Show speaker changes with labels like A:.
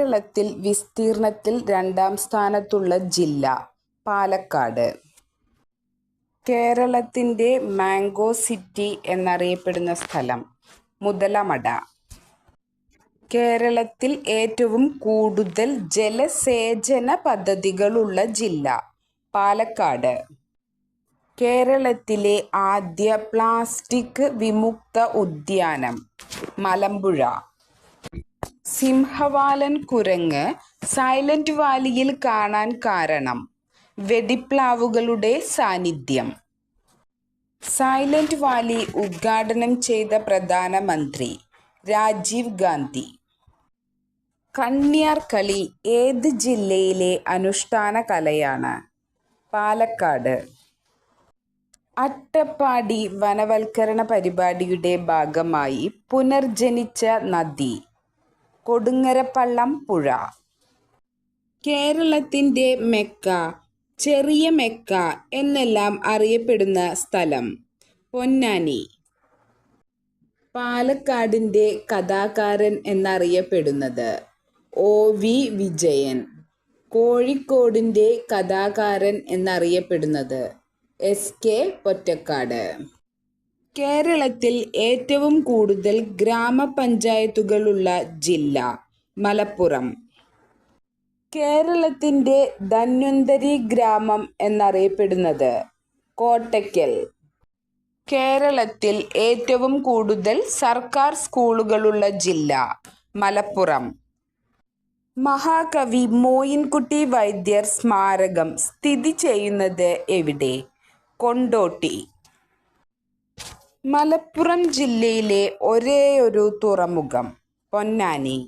A: കേരളത്തിൽ വിസ്തീർണത്തിൽ രണ്ടാം സ്ഥാനത്തുള്ള ജില്ല പാലക്കാട്. കേരളത്തിന്റെ മാംഗോ സിറ്റി എന്നറിയപ്പെടുന്ന സ്ഥലം മുതലമട. കേരളത്തിൽ ഏറ്റവും കൂടുതൽ ജലസേചന പദ്ധതികളുള്ള ജില്ല പാലക്കാട്. കേരളത്തിലെ ആദ്യ പ്ലാസ്റ്റിക് വിമുക്ത ഉദ്യാനം മലമ്പുഴ. സിംഹവാലൻ കുരങ്ങ് സൈലന്റ് വാലിയിൽ കാണാൻ കാരണം വെടിപ്ലാവുകളുടെ സാന്നിധ്യം. സൈലന്റ് വാലി ഉദ്ഘാടനം ചെയ്ത പ്രധാനമന്ത്രി രാജീവ് ഗാന്ധി. കണ്യാർകളി ഏത് ജില്ലയിലെ അനുഷ്ഠാന കലയാണ്? പാലക്കാട്. അട്ടപ്പാടി വനവൽക്കരണ പരിപാടിയുടെ ഭാഗമായി പുനർജനിച്ച നദി കൊടുങ്ങരപ്പള്ളം പുഴ. കേരളത്തിന്റെ മെക്ക, ചെറിയ മെക്ക എന്നെല്ലാം അറിയപ്പെടുന്ന സ്ഥലം പൊന്നാനി. പാലക്കാടിന്റെ കഥാകാരൻ എന്നറിയപ്പെടുന്നത് ഒ. വി. വിജയൻ. കോഴിക്കോടിന്റെ കഥാകാരൻ എന്നറിയപ്പെടുന്നത് എസ്. കെ. പൊറ്റക്കാട്. കേരളത്തിൽ ഏറ്റവും കൂടുതൽ ഗ്രാമപഞ്ചായത്തുകളുള്ള ജില്ല മലപ്പുറം. കേരളത്തിന്റെ ധന്വന്തരി ഗ്രാമം എന്നറിയപ്പെടുന്നത് കോട്ടയ്ക്കൽ കേരളത്തിൽ ഏറ്റവും കൂടുതൽ സർക്കാർ സ്കൂളുകളുള്ള ജില്ല മലപ്പുറം. മഹാകവി മോയിൻകുട്ടി വൈദ്യർ സ്മാരകം സ്ഥിതി ചെയ്യുന്നത് എവിടെ? കൊണ്ടോട്ടി. മലപ്പുറം ജില്ലയിലെ ഒരേയൊരു തുറമുഖം പൊന്നാനി.